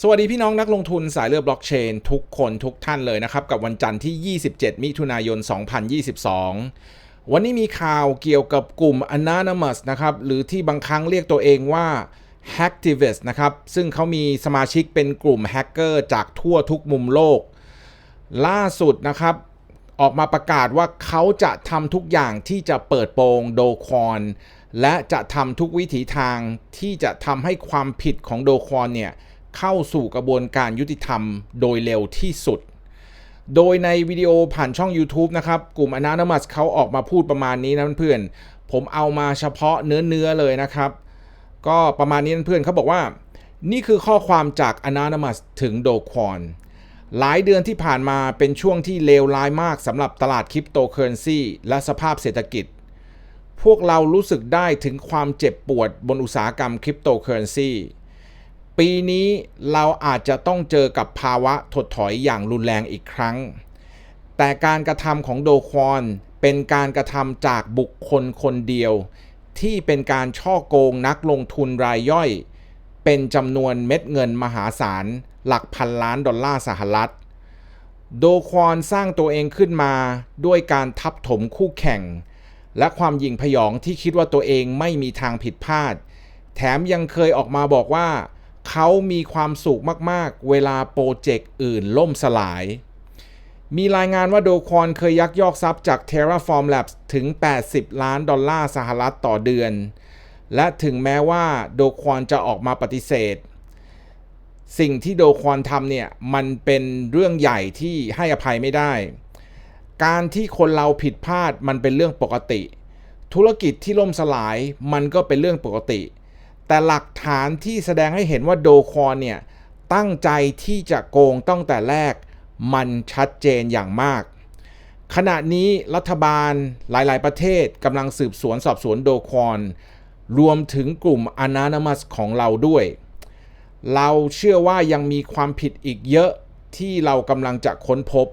สวัสดีพี่น้องนักลงทุนสายเลือดบล็อกเชน ทุกคนทุกท่านเลยนะครับ กับวันจันทร์ที่ 27 มิถุนายน 2022 วันนี้มีข่าวเกี่ยวกับกลุ่ม Anonymous นะครับ หรือที่บางครั้งเรียกตัวเองว่า Hacktivist นะครับ ซึ่งเขามีสมาชิกเป็นกลุ่มแฮกเกอร์จากทั่วทุกมุมโลก ล่าสุดนะครับ ออกมาประกาศว่าเขาจะทำทุกอย่างที่จะเปิดโปงโดคอนและจะทำทุกวิถีทางที่จะทำให้ความผิดของโดคอนเนี่ย เข้าสู่กระบวนการยุติธรรมโดยเร็วที่สุด โดยในวิดีโอผ่านช่อง YouTube นะครับ กลุ่ม Anonymous เขาออกมาพูดประมาณนี้นะเพื่อนผมเอามาเฉพาะเนื้อเนื้อเลยนะครับ ก็ประมาณนี้นะเพื่อนเขาบอกว่า นี่คือข้อความจาก Anonymous ถึงโดควอนหลายเดือนที่ผ่านมาเป็นช่วงที่เลวร้ายมากสำหรับตลาดคริปโตเคอเรนซีและสภาพเศรษฐกิจ พวกเรารู้สึกได้ถึงความเจ็บปวดบนอุตสาหกรรมคริปโตเคอเรนซี ปีนี้เราอาจจะต้องเจอกับภาวะถดถอยอย่างรุนแรงอีกครั้ง แต่การกระทำของโดควอนเป็นการกระทำจากบุคคลคนเดียว ที่เป็นการช่อโกงนักลงทุนรายย่อย เป็นจำนวนเม็ดเงินมหาศาล หลักพันล้านดอลลาร์สหรัฐ โดควอนสร้างตัวเองขึ้นมาด้วยการทับถมคู่แข่ง และความยิงพยองที่คิดว่าตัวเองไม่มีทางผิดพลาด แถมยังเคยออกมาบอกว่า เขามีความสุขมากๆ เวลาโปรเจกต์อื่นล่มสลาย มีรายงานว่าโดคอนเคยยักยอกทรัพย์จาก Terraform Labs ถึง 80 ล้านดอลลาร์สหรัฐต่อเดือน และถึงแม้ว่าโดคอนจะออกมาปฏิเสธ สิ่งที่โดควอนทำเนี่ย มันเป็นเรื่องใหญ่ที่ให้อภัยไม่ได้ การที่คนเราผิดพลาดมันเป็นเรื่องปกติ ธุรกิจที่ล่มสลายมันก็เป็นเรื่องปกติ แต่หลักฐานที่แสดงให้เห็นว่าโดคอนเนี่ย ตั้งใจที่จะโกงตั้งแต่แรกมันชัดเจนอย่างมาก ขณะนี้รัฐบาลหลาย ๆ ประเทศกำลังสืบสวนสอบสวนโดคอนรวมถึงกลุ่ม Anonymous ของเราด้วย เราเชื่อว่ายังมีความผิดอีกเยอะที่เรากำลังจะค้นพบ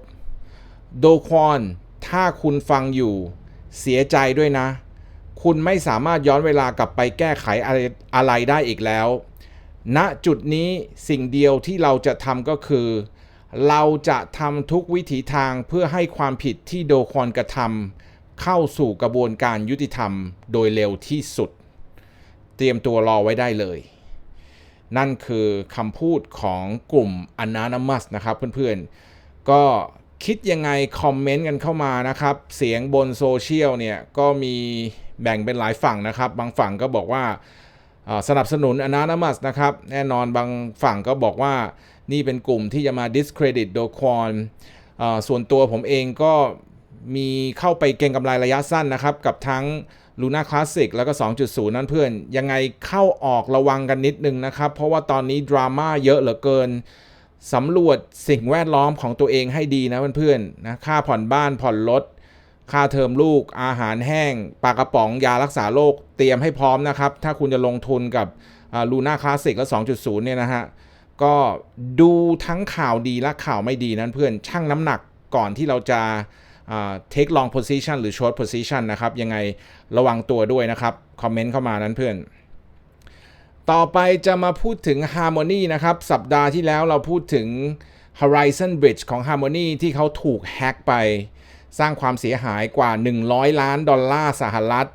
โดคอนถ้าคุณฟังอยู่ เสียใจด้วยนะ คุณไม่สามารถย้อนเวลากลับไปแก้ไขอะไรอะไรได้อีกแล้ว ณจุดนี้สิ่งเดียวที่เราจะทำก็คือ เราจะทำทุกวิถีทางเพื่อให้ความผิดที่โดคอนกระทำเข้าสู่กระบวนการยุติธรรมโดยเร็วที่สุด เตรียมตัวรอไว้ได้เลย นั่นคือคำพูดของกลุ่ม Anonymous นะครับเพื่อนๆ ก็คิดยังไงคอมเมนต์กันเข้ามานะครับ เสียงบนโซเชียลเนี่ยก็มี แบ่งเป็นหลายฝั่งนะครับ บางฝั่งก็บอกว่าสนับสนุน Anonymous นะครับ แน่นอนบางฝั่งก็บอกว่านี่เป็นกลุ่มที่จะมา discredit โดควอนส่วนตัวผมเองก็มีเข้าไปเก็งกำไรระยะสั้นนะครับ กับทั้ง Luna Classic แล้วก็ 2.0 นั่นเพื่อน ยังไงเข้าออกระวังกันนิดนึงนะครับ เพราะว่าตอนนี้ดราม่าเยอะเหลือเกินสำรวจสิ่งแวดล้อมของตัวเองให้ดีนะเพื่อนๆนะค่าผ่อนบ้านผ่อนรถ ค่าเทอมลูก อาหารแห้ง ปลากระป๋อง ยารักษาโรค เตรียมให้พร้อมนะครับ ถ้าคุณจะลงทุนกับลูน่าคลาสสิกและ2.0 เนี่ยนะฮะ ก็ดูทั้งข่าวดีและข่าวไม่ดีนั้นเพื่อนชั่งน้ำหนักก่อนที่เราจะ take long position หรือ short position นะครับ ยังไงระวังตัวด้วยนะครับ คอมเมนต์เข้ามานั้นเพื่อน ต่อไปจะมาพูดถึง Harmony นะครับ สัปดาห์ที่แล้วเราพูดถึง Horizon Bridge ของ Harmony ที่เขาถูกแฮ็กไป สร้างความเสียหายกว่า 100 ล้านดอลลาร์สหรัฐ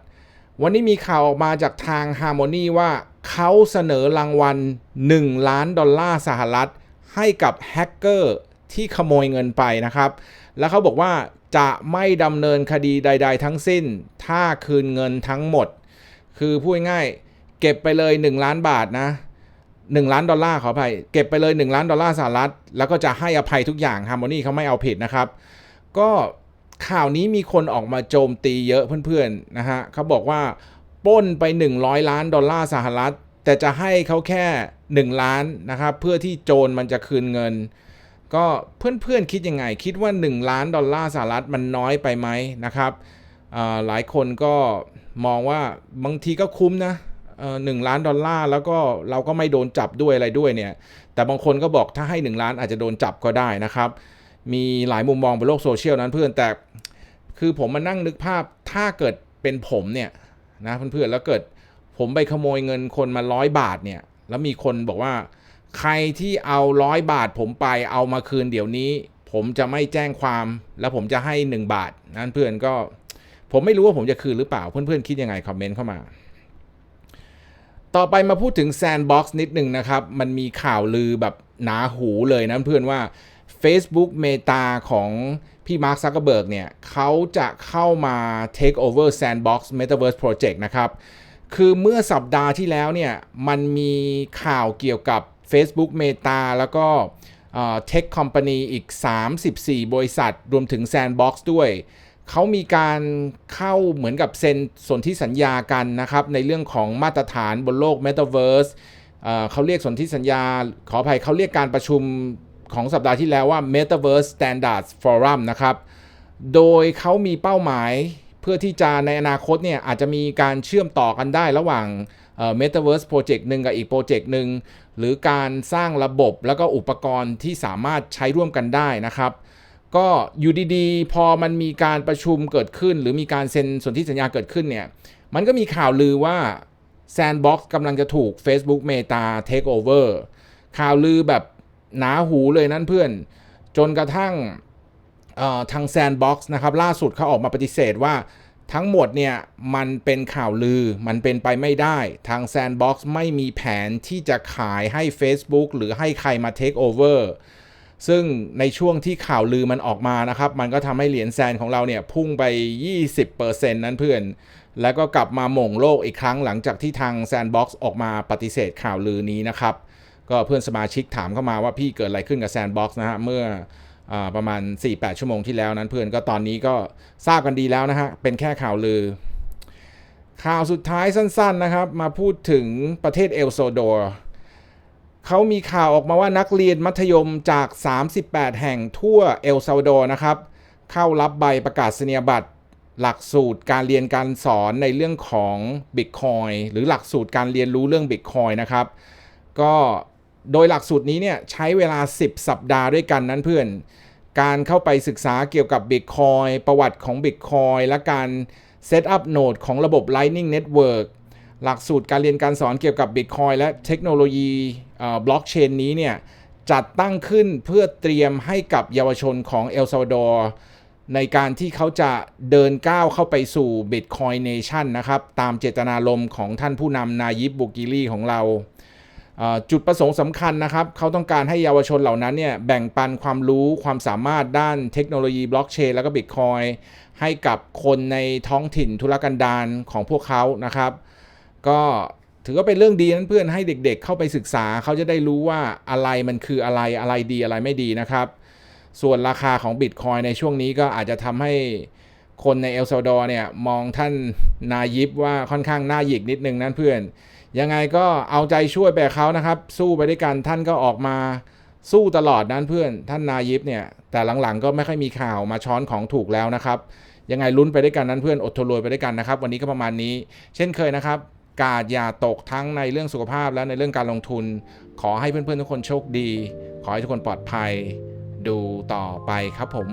วันนี้มีข่าวออกมาจากทาง Harmony ว่าเขาเสนอรางวัล 1 ล้านดอลลาร์สหรัฐ ให้กับแฮกเกอร์ที่ขโมยเงินไปนะครับ แล้วเขาบอกว่าจะไม่ดำเนินคดีใด ๆ ทั้งสิ้น ถ้าคืนเงินทั้งหมด คือพูดง่ายๆเก็บไปเลย 1 ล้านบาทนะ1ล้านดอลลาร์ขออภัยเก็บไปเลย 1 ล้านดอลลาร์สหรัฐ แล้วก็จะให้อภัยทุกอย่าง Harmony เขาไม่เอาผิดนะครับ ก็ ข่าวนี้มีคนออกมาโจมตีเยอะเพื่อนๆนะฮะเขาบอกว่าป้นไป 100 ล้านดอลลาร์สหรัฐ แต่จะให้เขาแค่ 1 ล้านนะครับเพื่อที่โจรมันจะคืนเงิน ก็เพื่อนๆคิดยังไง คิดว่า 1 ล้านดอลลาร์สหรัฐมันน้อยไปไหมนะครับหลายคนก็มองว่าบางทีก็คุ้มนะหนึ่งล้านดอลลาร์แล้วก็เราก็ไม่โดนจับด้วยอะไรด้วยเนี่ยแต่บางคนก็บอกถ้าให้ 1 ล้านอาจจะโดนจับก็ได้นะครับ มีหลายมุมมองบนโลกโซเชียลนั้นเพื่อนแต่คือผมมานั่งนึกภาพถ้าเกิดเป็นผมเนี่ยนะเพื่อนๆแล้วเกิดผมไปขโมยเงินคนมาร้อยบาทเนี่ย แล้วมีคนบอกว่า ใครที่เอาร้อยบาท ผมไปเอามาคืนเดี๋ยวนี้ ผมจะไม่แจ้งความ แล้วผมจะให้ 1 บาทนั่นเพื่อนก็ ผมไม่รู้ว่าผมจะคืนหรือเปล่าเพื่อนๆคิดยังไงคอมเมนต์เข้ามา ต่อไปมาพูดถึง Sandbox นิดหนึ่งนะครับ มันมีข่าวลือแบบหนาหูเลยนะเพื่อนว่า Facebook Meta ของพี่มาร์คซักเกอร์เบิร์กเนี่ยเขาจะเข้ามา take over Sandbox Metaverse Project นะครับ คือเมื่อสัปดาห์ที่แล้วเนี่ย มันมีข่าวเกี่ยวกับ Facebook Meta แล้วก็เทคคอมพานีอีก 34 บริษัท รวมถึง Sandbox ด้วย เขามีการเข้าเหมือนกับเซ็นสนธิสัญญากันนะครับ ในเรื่องของมาตรฐานบนโลก Metaverse เอ่อเขาเรียกสนธิสัญญา ขออภัยเขาเรียกการประชุม ของสัปดาห์ที่แล้วว่า Metaverse Standards Forum นะครับ โดยเขามีเป้าหมายเพื่อที่จะในอนาคตเนี่ยอาจจะมีการเชื่อมต่อกันได้ระหว่างเอ่อ Metaverse Project หนึ่งกับอีกโปรเจกต์หนึ่งหรือการสร้างระบบแล้วก็อุปกรณ์ที่สามารถใช้ร่วมกันได้นะครับ ก็อยู่ดีๆ พอมันมีการประชุมเกิดขึ้น หรือมีการเซ็นสนธิสัญญาเกิดขึ้นเนี่ยมันก็มีข่าวลือว่า Sandbox กำลังจะถูก Facebook Meta Take Over ข่าวลือแบบ หนาหูเลยนั่นเพื่อน จนกระทั่งทาง Sandbox นะครับล่าสุดเขาออกมาปฏิเสธว่าทั้งหมดเนี่ยมันเป็นข่าวลือมันเป็นไปไม่ได้ ทาง Sandbox ไม่มีแผนที่จะขายให้ Facebook หรือให้ใครมา Take Over ซึ่งในช่วงที่ข่าวลือมันออกมานะครับ มันก็ทำให้เหรียญแซนของเราเนี่ยพุ่งไป 20%นั้นเพื่อน แล้วก็กลับมาหม่งโลกอีกครั้งหลังจากที่ทาง Sandbox ออกมาปฏิเสธข่าวลือนี้นะครับ ก็เพื่อนสมาชิกถามเข้ามาว่าพี่เกิดอะไรขึ้นกับ Sandbox นะฮะเมื่ออประมาณ 4-8 ชั่วโมงที่แล้วนั้นเพื่อนก็ตอนนี้ก็ทราบกันดีแล้วนะฮะ เป็นแค่ข่าวลือ ข่าวสุดท้ายสั้นๆนะครับ มาพูดถึงประเทศเอลโซดอร์เขามีข่าวออกมาว่านักเรียนมัธยมจาก 38 แห่งทั่วเอลซาวดอร์นะครับ เข้ารับใบประกาศนียบัตร หลักสูตรการเรียนการสอนในเรื่องของ Bitcoin หรือหลักสูตรการเรียนรู้เรื่อง Bitcoin นะครับ ก็ โดยหลักสูตรนี้เนี่ยใช้เวลา 10 สัปดาห์ด้วยกันนั้นเพื่อน การเข้าไปศึกษาเกี่ยวกับ Bitcoin ประวัติของ Bitcoin และการเซตอัพโนดของระบบ Lightning Network หลักสูตรการเรียนการสอนเกี่ยวกับ Bitcoin และเทคโนโลยีบล็อกเชนนี้เนี่ยจัดตั้งขึ้นเพื่อเตรียมให้กับเยาวชนของเอลซาวาดอร์ในการที่เขาจะเดินก้าวเข้าไปสู่ Bitcoin Nation นะครับ ตามเจตนารมณ์ของท่านผู้นำนายิบบุกิลีของเรา จุดประสงค์สำคัญนะครับ เขาต้องการให้เยาวชนเหล่านั้นเนี่ยแบ่งปันความรู้ความสามารถด้านเทคโนโลยีบล็อกเชนแล้วก็บิตคอยให้กับคนในท้องถิ่นธุรกันดารของพวกเขานะครับ ก็ถือว่าเป็นเรื่องดีนั้นเพื่อนให้เด็กๆเข้าไปศึกษาเขาจะได้รู้ว่าอะไรมันคืออะไรอะไรดีอะไรไม่ดีนะครับ ส่วนราคาของบิตคอยในช่วงนี้ก็อาจจะทำให้คนในเอลซาวดอร์เนี่ยมองท่านนายิบว่าค่อนข้างน่าหยิกนิดนึงนั่นเพื่อน ยังไงก็เอาใจช่วยไปเขานะครับ สู้ไปด้วยกันท่านก็ออกมาสู้ตลอดนั้นเพื่อนท่านนายิบเนี่ย แต่หลังๆ ก็ไม่ค่อยมีข่าวมาช้อนของถูกแล้วนะครับ ยังไงลุ้นไปด้วยกันนั้นเพื่อนอดทนรวยไปด้วยกันนะครับ วันนี้ก็ประมาณนี้ เช่นเคยนะครับ กาดอย่าตกทั้งในเรื่องสุขภาพและในเรื่องการลงทุน ขอให้เพื่อนๆทุกคนโชคดี ขอให้ทุกคนปลอดภัย ดูต่อไปครับผม